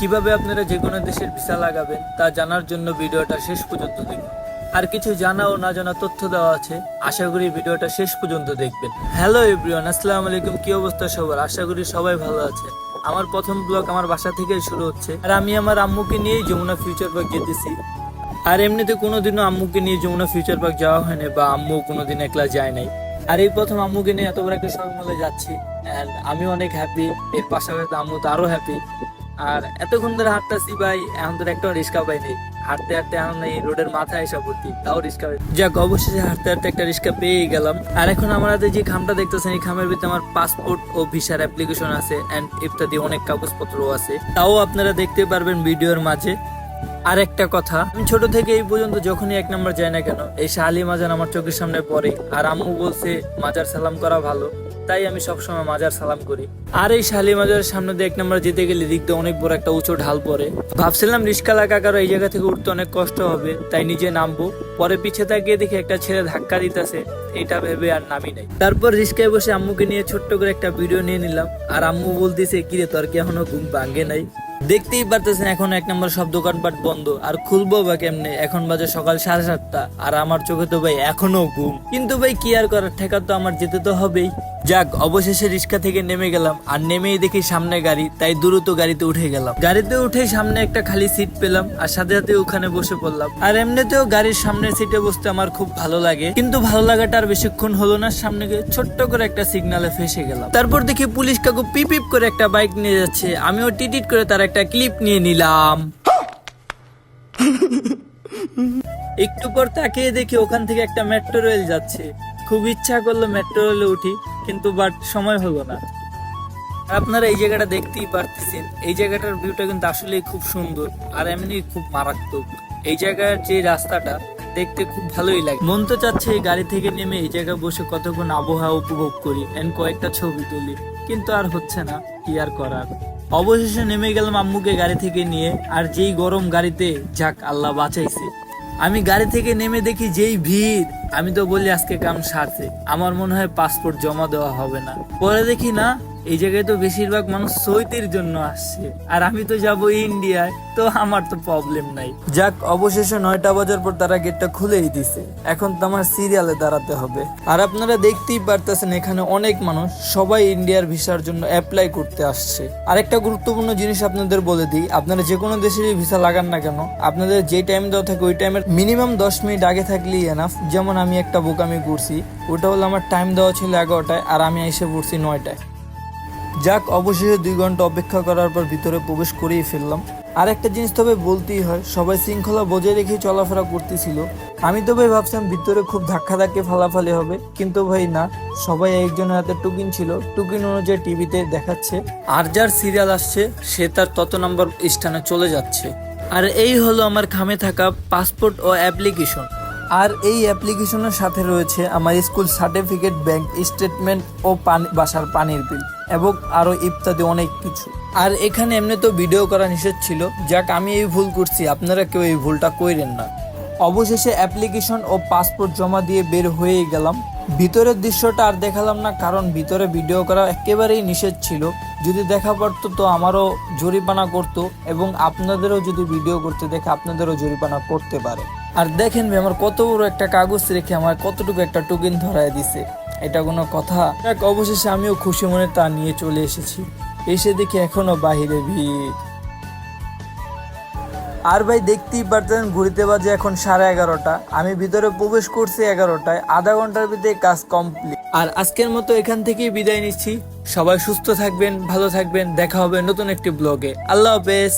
কীভাবে আপনারা যে কোনো দেশের ভিসা লাগাবেন তা জানার জন্য ভিডিওটা শেষ পর্যন্ত দেখুন। আর কিছু জানা ও না জানা তথ্য দেওয়া আছে, আশা করি ভিডিওটা শেষ পর্যন্ত দেখবেন। হ্যালো এভরিওয়ান, আসসালামু আলাইকুম, কি অবস্থা সবার? আশা করি সবাই ভালো আছে। আমার প্রথম ব্লগ আমার বাসা থেকে শুরু হচ্ছে। আর আমি আমার আম্মুকে নিয়েই যমুনা ফিউচার পার্ক যেতেছি। আর এমনিতে কোনোদিনও আম্মুকে নিয়ে যমুনা ফিউচার পার্ক যাওয়া হয়নি বা আম্মু কোনোদিন একলা যায় নাই। আর এই প্রথম আম্মুকে নিয়ে এত বড় একটা মলে যাচ্ছি আমি অনেক হ্যাপি এর পাশাপাশি আম্মু তো আরও হ্যাপি আর এতক্ষণ ধরে হাঁটতেছি ভাই, এখন তো একটা রিক্সা পাইনি হাঁটতে হাঁটতে এখন এই রোডের মাথায় এসে পড়তি তাও পাই যাক, অবশেষে হাঁটতে হাঁটতে একটা রিক্সা পেয়ে গেলাম। আর এখন আমার হাতে যে খামটা দেখতেছেন, এই খামের ভিতরে আমার পাসপোর্ট ও ভিসার অ্যাপ্লিকেশন আছে অ্যান্ড ইত্যাদি অনেক কাগজপত্র আছে। তাও আপনারা দেখতে পারবেন ভিডিওর মাঝে। আর একটা কথা, আমি ছোট থেকে এই পর্যন্ত যখনই এক নম্বর যাই না কেন, এই শালি মাজার আমার চোখের সামনে পড়ে। আর আম্মু বলছে, মাজার সালাম করা ভালো। তাই আমি সবসময় মাজার সালাম করি। আর এই শালি মাজারের সামনে দিয়ে এক নম্বর যেতে গেলে দিক অনেক বড় একটা উঁচু ঢাল পড়ে। ভাবছিলাম রিস্কালা কাকার এই জায়গা থেকে উঠতে অনেক কষ্ট হবে, তাই নিজে নামবো। পরে পিছে তাকিয়ে দেখি একটা ছেলে ধাক্কা দিতেছে, এটা ভেবে আর নামি নাই। তারপর রিস্কায় বসে আম্মুকে নিয়ে ছোট্ট করে একটা ভিডিও নিয়ে নিলাম। আর আম্মু বলতেছে, কিরে, তোর কি এখনও ঘুম ভাঙ্গে নাই? দেখতেই পারতেছেন এখন এক নম্বর সব দোকানপাট বন্ধ। আর খুলবো বা কেমনে? এখন বাজে সকাল সাড়ে সাতটা, আর আমার চোখে তো ভাই এখনও ঘুম। কিন্তু ভাই কি আর করার? ঠেকা তো আমার যেতে তো হবেই। যাক, অবশেষে রিক্সা থেকে নেমে গেলাম। আর নেমেই দেখি সামনে গাড়ি, তাই দ্রুত গাড়িতে উঠে গেলাম। গাড়িতে উঠে সামনে একটা খালি সিট পেলাম আর সাথে সাথে ওখানে বসে পড়লাম। আর এমনিতেও গাড়ির সামনের সিটে বসতে আমার খুব ভালো লাগে, কিন্তু ভালো লাগাটা আর বেশিক্ষণ হলো না, সামনে ছোট্ট করে একটা সিগনালে ফেসে গেলাম। তারপর দেখি পুলিশ কাকু পিপ পিপ করে একটা বাইক নিয়ে যাচ্ছে। আমিও টিটিট করে তার একটা ক্লিপ নিয়ে নিলাম। একটু পর তাকিয়ে দেখি ওখান থেকে একটা মেট্রো রেল যাচ্ছে। খুব ইচ্ছা করল মেট্রো রেলে উঠি। কিন্তু বাট সময় হলো না। আপনারা এই জায়গাটা দেখতেই পারতেছেন, এই জায়গাটার ভিউটা কিন্তু আসলেই খুব সুন্দর আর এমনি খুব মারাত্মক। এই জায়গার যে রাস্তাটা দেখতে খুব ভালোই লাগে। মন তো চাচ্ছে এই গাড়ি থেকে নেমে এই জায়গায় বসে কতক্ষণ আবহাওয়া উপভোগ করি এন্ড কয়েকটা ছবি তুলি, কিন্তু আর হচ্ছে না, কি আর করার? অবশেষে নেমে গেলাম আম্মুকে গাড়ি থেকে নিয়ে, আর যেই গরম গাড়িতে যাক, আল্লাহ বাঁচাইছে। আমি গাড়ি থেকে নেমে দেখি যেই ভিড়। আমি তো বলি আজকে কাম সারতে আমার মনে হয় পাসপোর্ট জমা দেওয়া হবে না। পরে দেখি না এই জায়গায় তো বেশিরভাগ মানুষ সৈতির জন্য আসছে। আর আমি তো যাব ইন্ডিয়ায়, তো আমার তো প্রবলেম নাই। যাক, অবশেষে নয়টা বাজার পর তারা গেটটা খুলেই দিছে। এখন তো আমার সিরিয়ালে দাঁড়াতে হবে। আর আপনারা দেখতেই পারতেছেন এখানে অনেক মানুষ সবাই ইন্ডিয়ার ভিসার জন্য অ্যাপ্লাই করতে আসছে। আরেকটা গুরুত্বপূর্ণ জিনিস আপনাদের বলে দিই, আপনারা যে কোনো দেশেরই ভিসা লাগান না কেন, আপনাদের যে টাইম দেওয়া থাকে ওই টাইমের মিনিমাম দশ মিনিট আগে থাকলেই এনাফ যেমন আমি একটা বোকামি করছি, ওটা হলো আমার টাইম দেওয়া ছিল এগারোটায়, আর আমি এসে পড়ছি নয়টায়। যাক, অবশেষে দুই ঘণ্টা অপেক্ষা করার পর ভিতরে প্রবেশ করেই ফেললাম। আর একটা জিনিস তবে বলতেই হয়, সবাই শৃঙ্খলা বজায় রেখে চলাফেরা করতেছিল। আমি তো ভাই ভাবছিলাম ভিতরে খুব ধাক্কা ধাক্কি ফালাফালি হবে, কিন্তু ভাই না, সবাই একজনের হাতে টুকিন ছিল। টুকিন অনুযায়ী টিভিতে দেখাচ্ছে, আর যার সিরিয়াল আসছে, সে তার তত নম্বর স্থানে চলে যাচ্ছে। আর এই হলো আমার খামে থাকা পাসপোর্ট ও অ্যাপ্লিকেশন। আর এই অ্যাপ্লিকেশনের সাথে রয়েছে আমার স্কুল সার্টিফিকেট, ব্যাংক স্টেটমেন্ট ও পানি, বাসার পানির বিল। এবং আরও ইত্যাদি অনেক কিছু। আর এখানে এমনি তো ভিডিও করা নিষেধ ছিল। যাক, আমি এই ভুল করছি। আপনারা কেউ এই ভুলটা কইরেন না। অবশেষে অ্যাপ্লিকেশন ও পাসপোর্ট জমা দিয়ে বের হয়েই গেলাম। ভিতরের দৃশ্যটা আর দেখালাম না, কারণ ভিতরে ভিডিও করা একেবারেই নিষেধ ছিল। যদি দেখা পড়তো তো আমারও জরিমানা করতো এবং আপনাদেরও যদি ভিডিও করতে দেখে আপনাদেরও জরিমানা করতে পারে। আর দেখেন ভাই, আমার কত বড় একটা কাগজ রেখে আমার কতটুকু একটা টুকিন ধরায় দিছে। এটা কোনো কথা? এক অবশেষে আমিও খুশি মনে তা নিয়ে চলে এসেছি। এসে দেখি এখনও বাহিরে ভিড়। আর ভাই, দেখতেই পারতেন ঘুরিতে বাজে এখন সাড়ে এগারোটা। আমি ভিতরে প্রবেশ করছি এগারোটায়। আধা ঘণ্টার ভিতরে কাজ কমপ্লিট আর আজকের মতো এখান থেকেই বিদায় নিচ্ছি। সবাই সুস্থ থাকবেন ভালো থাকবেন। দেখা হবে নতুন একটি ব্লগে। আল্লাহ হাফেজ।